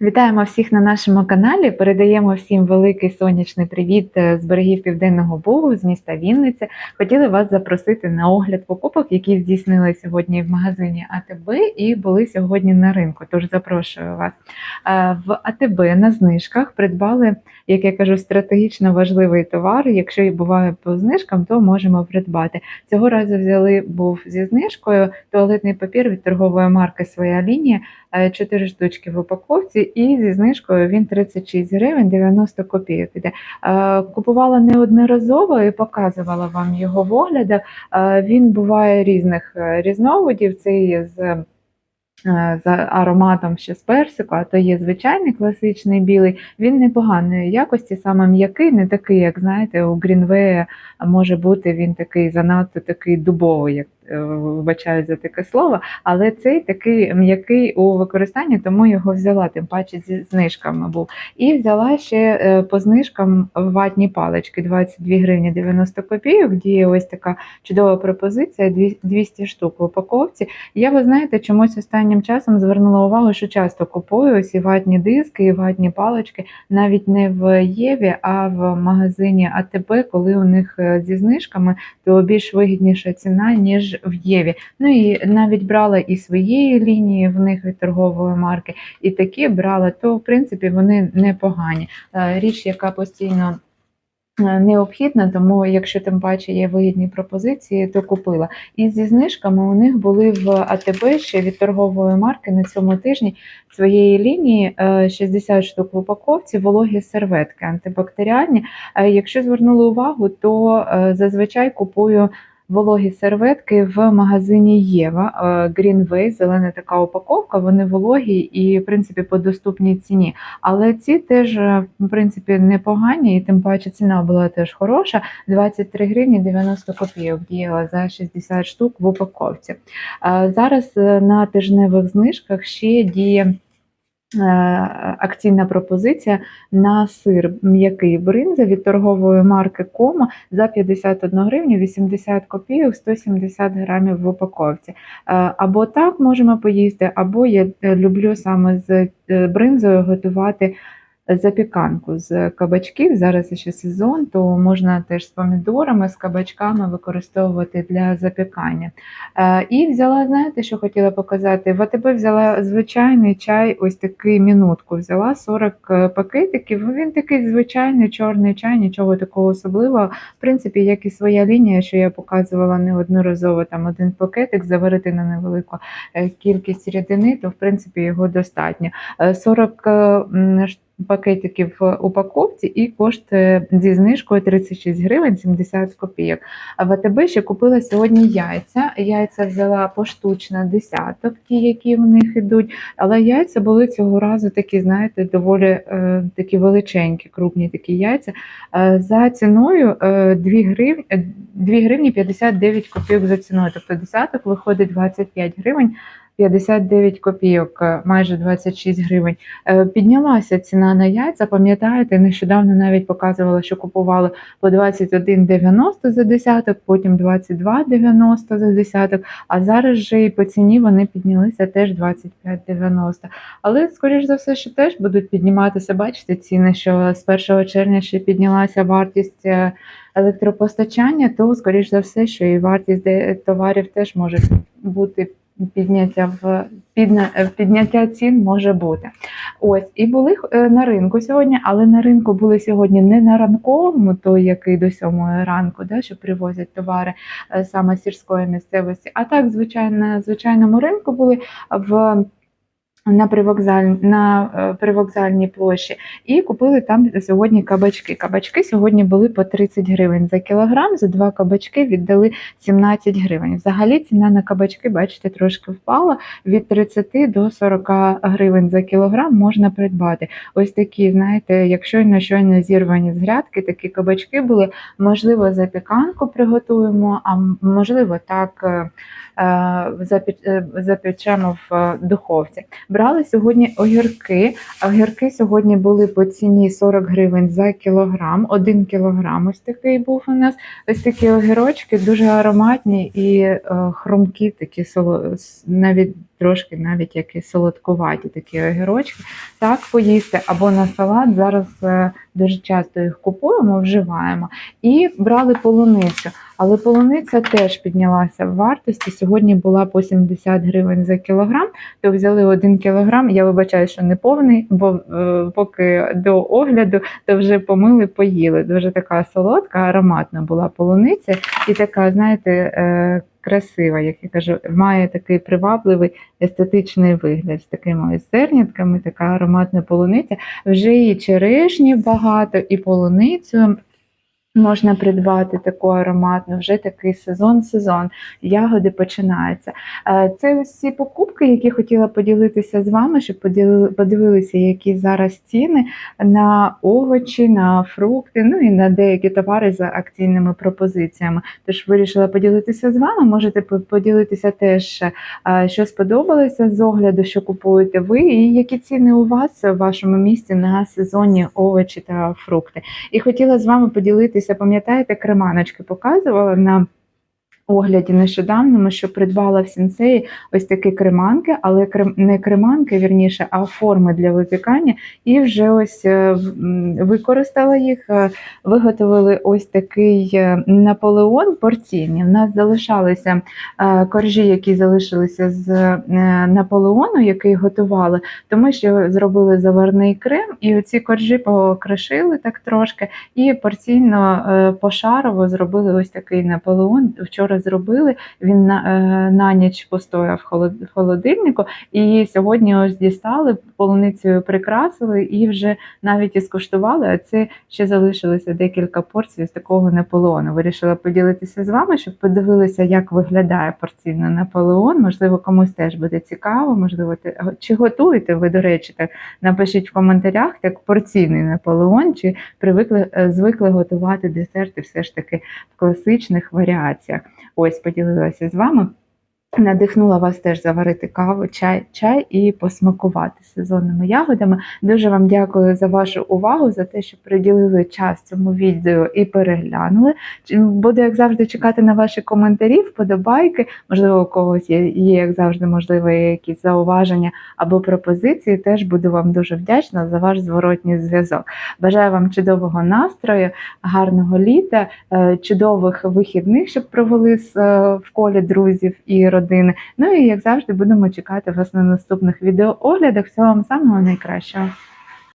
Вітаємо всіх на нашому каналі. Передаємо всім великий сонячний привіт е, з берегів Південного Бугу, з міста Вінниця. Хотіли вас запросити на огляд покупок, які здійснили сьогодні в магазині АТБ і були сьогодні на ринку. Тож запрошую вас. Е, В АТБ на знижках придбали, як я кажу, стратегічно важливий товар. Якщо і буває по знижкам, то можемо придбати. Цього разу взяли був зі знижкою туалетний папір від торгової марки Своя лінія. 4 штучки в упаковці, і зі знижкою він 36 гривень 90 копійок іде. Е, Купувала неодноразово і показувала вам його в оглядах. Е, Він буває різних е, різновидів. Це є з е, за ароматом ще з персику, а то є звичайний класичний білий. Він непоганої якості, саме м'який, не такий, як знаєте, у Greenway може бути він такий занадто такий дубовий, як е, вибачаю за таке слово, але цей такий м'який у використанні, тому його взяла, тим паче зі знижками був. І взяла ще е, по знижкам ватні палички 22 гривні 90 копійок. Діє ось така чудова пропозиція, дві- 200 штук в упаковці. Я, ви знаєте, чомусь останнім часом звернула увагу, що часто купую ось і ватні диски, і ватні палички, навіть не в Єві, а в магазині АТБ, коли у них е, зі знижками, то більш вигідніша ціна, ніж в Єві. Ну і навіть брала і своєї лінії в них від торгової марки, і такі брала, то в принципі вони непогані. Е, Річ, яка постійно. е, Необхідна, тому якщо тим паче є вигідні пропозиції, то купила. І зі знижками у них були в АТБ ще від торгової марки на цьому тижні своєї лінії е, 60 штук в упаковці, вологі серветки антибактеріальні. Е, Якщо звернули увагу, то е, зазвичай купую вологі серветки в магазині Єва е, Greenway, зелена така упаковка. Вони вологі і в принципі по доступній ціні. Але ці теж е, в принципі непогані, і тим паче ціна була теж хороша. 23 гривні 90 копійок діяла за 60 штук в упаковці. Е, Зараз на тижневих знижках ще діє. Е, Акційна пропозиція на сир м'який бринза від торгової марки Кома за 51 гривню 80 копійок 170 грамів в упаковці. Е, Або так можемо поїсти, або я е, люблю саме з бринзою готувати запіканку з кабачків. Зараз ще сезон, то можна теж з помідорами, з кабачками використовувати для запікання. Е, І взяла, знаєте, що хотіла показати? В АТБ взяла звичайний чай, ось такий мінутку. Взяла 40 пакетиків. Він такий звичайний чорний чай, нічого такого особливого. В принципі, як і своя лінія, що я показувала неодноразово, там один пакетик заварити на невелику е, кількість рідини, то в принципі його достатньо. Е, 40 е, м, ш- пакетиків в упаковці і коштує зі знижкою 36 гривень 70 копійок. А в АТБ ще купила сьогодні яйця. Яйця взяла поштучно десяток, ті, які в них ідуть. Але яйця були цього разу такі, знаєте, доволі е, такі величенькі, крупні такі яйця. Е, за ціною е, 2 гривні, 2 гривні 59 копійок за ціною. Тобто десяток виходить 25 гривень. 59 копійок, е, майже 26 гривень. Е, Піднялася ціна на яйця. Пам'ятаєте, нещодавно навіть показувала, що купували по 21,90 за десяток, потім 22,90 за десяток. А зараз же і по ціні вони піднялися теж 25,90. Але, скоріш за все, що теж будуть підніматися. Бачите, ціни, що з 1 червня ще піднялася вартість е, електропостачання, то, скоріш за все, що і вартість товарів теж може бути підняття в підня, е, підняття цін може бути. Ось і були е, на ринку сьогодні, але на ринку були сьогодні не на ранковому, той, який до сьомої ранку, да, що привозять товари е, саме сільської місцевості. А так, звичайно, на звичайному ринку були в на привокзаль, на е, привокзальній площі і купили там сьогодні кабачки. Кабачки сьогодні були по 30 гривень за кілограм. За два кабачки віддали 17 гривень. Взагалі ціна на кабачки, бачите, трошки впала. Від 30 до 40 гривень за кілограм можна придбати. Ось такі, знаєте, як щойно щойно зірвані з грядки, такі кабачки були. Можливо, запіканку приготуємо, а можливо, так. е, е, Запечемо в духовці. Брали сьогодні огірки. Огірки сьогодні були по ціні 40 гривень за кілограм. Один кілограм ось такий був у нас. Ось такі огірочки дуже ароматні і е, хрумкі, такі навіть трошки навіть які солодкуваті такі огірочки. Так поїсти або на салат. Зараз е, дуже часто їх купуємо, вживаємо. І брали полуницю. Але полуниця теж піднялася в вартості. Сьогодні була по 70 гривень за кілограм то взяли один кілограм. Я вибачаю, що не повний, бо е, поки до огляду, то вже помили, поїли. Дуже така солодка, ароматна була полуниця, і така, знаєте, е, красива, як я кажу, має такий привабливий естетичний вигляд з такими зернятками, така ароматна полуниця. Вже і черешні багато, і полуницю. Можна придбати таку ароматну, вже такий сезон-сезон, ягоди починаються. Е, Це ці покупки, які хотіла поділитися з вами, щоб подивилися, які зараз ціни на овочі, на фрукти, ну і на деякі товари за акційними пропозиціями. Тож вирішила поділитися з вами. Можете поділитися теж, е, що сподобалося з огляду, що купуєте ви, і які ціни у вас в вашому місті на сезонні овочі та фрукти. І хотіла з вами поділитися, пам'ятаєте, креманочки показувала на огляді нещодавньому, що придбала в сінцеї ось такі креманки, але не креманки, вірніше, а форми для випікання. І вже ось е, в- використала їх, е, виготовили ось такий е, Наполеон порційний. У нас залишалися коржі, які залишилися з Наполеону, який готували, то ми ще зробили заварний крем, і оці коржі покришили так трошки, і порційно пошарово зробили ось такий Наполеон. Вчора зробили. Він на, е, на ніч постояв в холодильнику, і сьогодні ось дістали полуницею прикрасили і вже навіть і скуштували. А це ще залишилося декілька порцій з такого Наполеону. Вирішила поділитися з вами, щоб подивилися, як виглядає порційно Наполеон. Можливо, комусь теж буде цікаво. Можливо, те- чи готуєте ви, до речі, так напишіть в коментарях, як порційний Наполеон, чи привикли е, звикли готувати десерти все ж таки в класичних варіаціях. Ось поділилася з вами. Надихнула вас теж заварити каву, чай, чай і посмакувати сезонними ягодами. Дуже вам дякую за вашу увагу, за те, що приділили час цьому відео і переглянули. Буду, як завжди, чекати на ваші коментарі, вподобайки. Можливо, у когось є, є як завжди, можливо, якісь зауваження або пропозиції. Теж буду вам дуже вдячна за ваш зворотній зв'язок. Бажаю вам чудового настрою, гарного літа, е, чудових вихідних, щоб провели е, в колі друзів і родини. Ну і як завжди, будемо чекати вас на наступних відеооглядах. Всього вам самого найкращого.